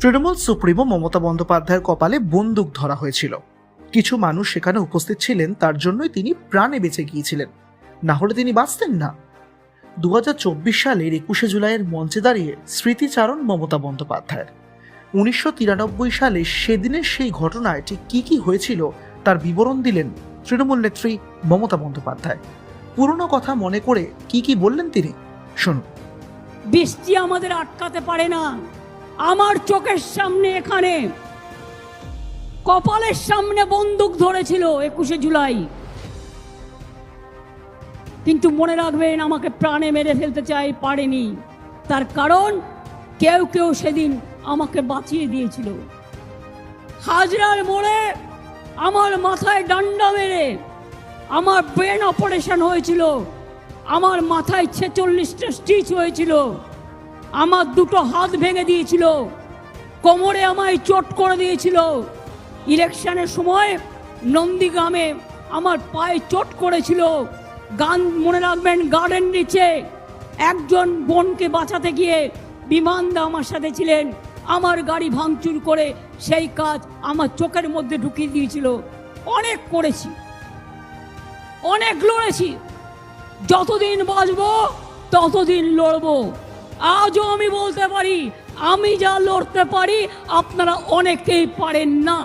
Trinamool supremo Mamata বন্দ্যোপাধ্যায়ের কপালে বন্দুক ধরা হয়েছিল। কিছু মানুষ সেখানে উপস্থিত ছিলেন, তার জন্যই তিনি প্রাণে বেঁচে গিয়েছিলেন। না হলে তিনি বাঁচতেন না। দু সালের একুশে জুলাইয়ের মঞ্চে দাঁড়িয়ে স্মৃতিচারণ মমতা বন্দ্যোপাধ্যায়ের। উনিশশো তিরানব্বই সালে সেদিনের সেই ঘটনায় ঠিক কী কী হয়েছিল তার বিবরণ দিলেন তৃণমূল নেত্রী মমতা বন্দ্যোপাধ্যায়। পুরনো কথা মনে করে কি কি বললেন তিনি? শুনুন। বৃষ্টি আমাদের আটকাতে পারে না। আমার চোখের সামনে এখানে, কপালের সামনে বন্দুক ধরেছিল একুশে জুলাই। কিন্তু মনে রাখবেন, আমাকে প্রাণে মেরে ফেলতে চাই পারেনি। তার কারণ, কেউ কেউ সেদিন আমাকে বাঁচিয়ে দিয়েছিল। হাজরার মোড়ে আমার মাথায় ডান্ডা মেরে আমার ব্রেন অপারেশন হয়েছিল। আমার মাথায় ছেচল্লিশটা স্টিচ হয়েছিল। আমার দুটো হাত ভেঙে দিয়েছিল। কোমরে আমায় চোট করে দিয়েছিল। ইলেকশনের সময় নন্দীগ্রামে আমার পায়ে চোট করেছিল। গান মনে রাখবেন গার্ডেন নিচে একজন বোনকে বাঁচাতে গিয়ে বিমান দা আমার সাথে ছিলেন। আমার গাড়ি ভাঙচুর করে সেই কাজ আমার চোখের মধ্যে ঢুকিয়ে দিয়েছিল। অনেক করেছি। অনেক লড়েছি। যতদিন বাঁচবো, ততদিন লড়বো। আজও আমি বলতে পারি আমি যা লড়তে পারি আপনারা অনেকেই পারেন না।